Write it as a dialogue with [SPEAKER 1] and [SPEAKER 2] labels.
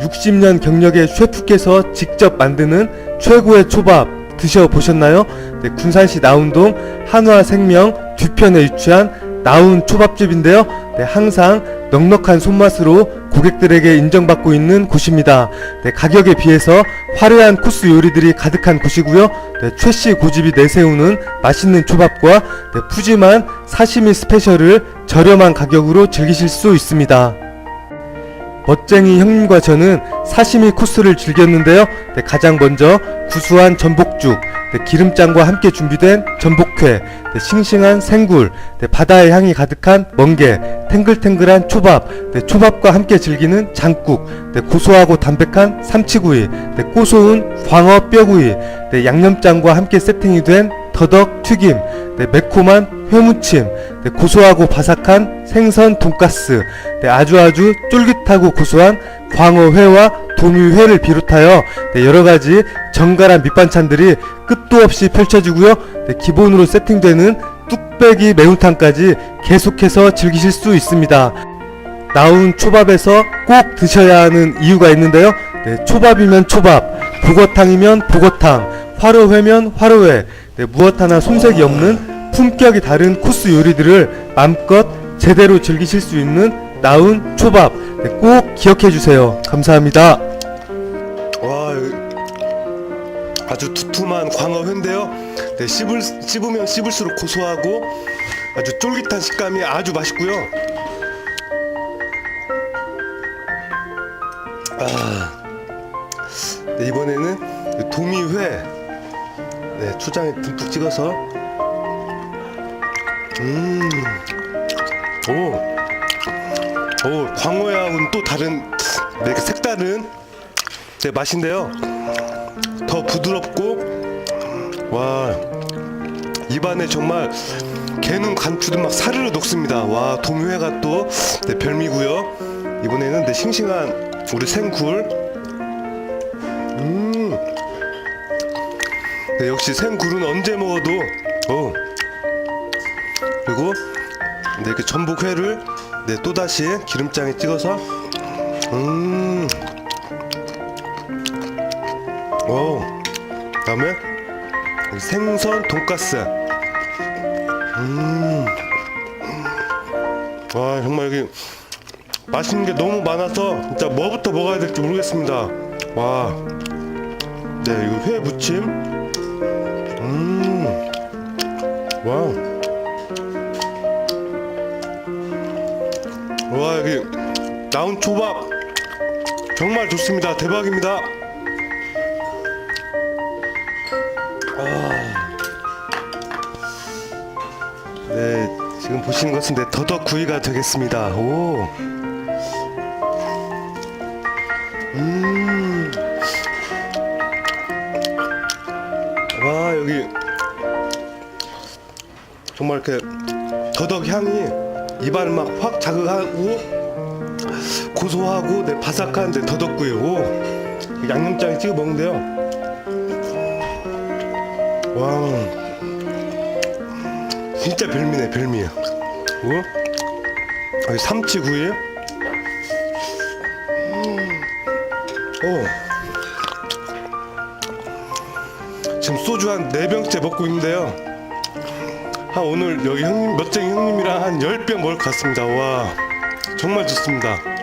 [SPEAKER 1] 60년 경력의 셰프께서 직접 만드는 최고의 초밥 드셔보셨나요? 네, 군산시 나운동 한화생명 뒤편에 위치한 나운 초밥집인데요. 네, 항상 넉넉한 손맛으로 고객들에게 인정받고 있는 곳입니다. 네, 가격에 비해서 화려한 코스 요리들이 가득한 곳이고요. 네, 최씨 고집이 내세우는 맛있는 초밥과 네, 푸짐한 사시미 스페셜을 저렴한 가격으로 즐기실 수 있습니다. 멋쟁이 형님과 저는 사시미 코스를 즐겼는데요. 네, 가장 먼저 구수한 전복죽, 네, 기름장과 함께 준비된 전복회, 네, 싱싱한 생굴, 네, 바다의 향이 가득한 멍게, 탱글탱글한 초밥, 네, 초밥과 함께 즐기는 장국, 네, 고소하고 담백한 삼치구이, 네, 고소한 광어 뼈구이, 네, 양념장과 함께 세팅이 된 더덕 튀김, 네, 매콤한 회무침, 네, 고소하고 바삭한 생선 돈가스, 네, 아주 아주 쫄깃하고 고소한 광어회와 도미회를 비롯하여 네, 여러 가지 정갈한 밑반찬들이 끝도 없이 펼쳐지고요. 네, 기본으로 세팅되는 뚝배기 매운탕까지 계속해서 즐기실 수 있습니다. 나온 초밥에서 꼭 드셔야 하는 이유가 있는데요. 네, 초밥이면 초밥, 북어탕이면 북어탕, 화로회면 화로회, 네, 무엇 하나 손색이 없는 품격이 다른 코스 요리들을 마음껏 제대로 즐기실 수 있는 나운 초밥 네, 꼭 기억해 주세요. 감사합니다.
[SPEAKER 2] 와 아주 두툼한 광어회인데요. 네, 씹을 씹으면 씹을수록 고소하고 아주 쫄깃한 식감이 아주 맛있고요. 아, 네, 이번에는 이 도미회 네, 초장에 듬뿍 찍어서 음, 오, 오 광어하고는 또 다른 네, 색다른 네, 맛인데요. 더 부드럽고 와 입안에 정말 개는 간추도 막 사르르 녹습니다. 와 도미회가 또 네, 별미고요. 이번에는 네, 싱싱한 우리 생굴. 네, 역시 생굴은 언제 먹어도 어. 그리고 네, 이렇게 전복회를 네, 또 다시 기름장에 찍어서 음. 오, 그다음에 생선 돈가스. 음, 와 정말 여기 맛있는 게 너무 많아서 진짜 뭐부터 먹어야 될지 모르겠습니다. 와, 네 이거 회 무침. 와, 와 여기 나온 초밥 정말 좋습니다. 대박입니다. 네, 지금 보시는 것은 네, 더덕 구이가 되겠습니다. 오. 음. 와, 여기 정말 이렇게 더덕 향이 입안을 막 확 자극하고 고소하고 네, 바삭한 네, 더덕 구이. 오. 양념장에 찍어 먹는데요. 와. 진짜 별미네 별미야. 어? 여기 삼치구이에요? 어. 지금 소주 한네 병째 먹고 있는데요. 한 오늘 여기 형님 멋쟁이 형님이랑 한열병 먹을 것 같습니다. 와 정말 좋습니다.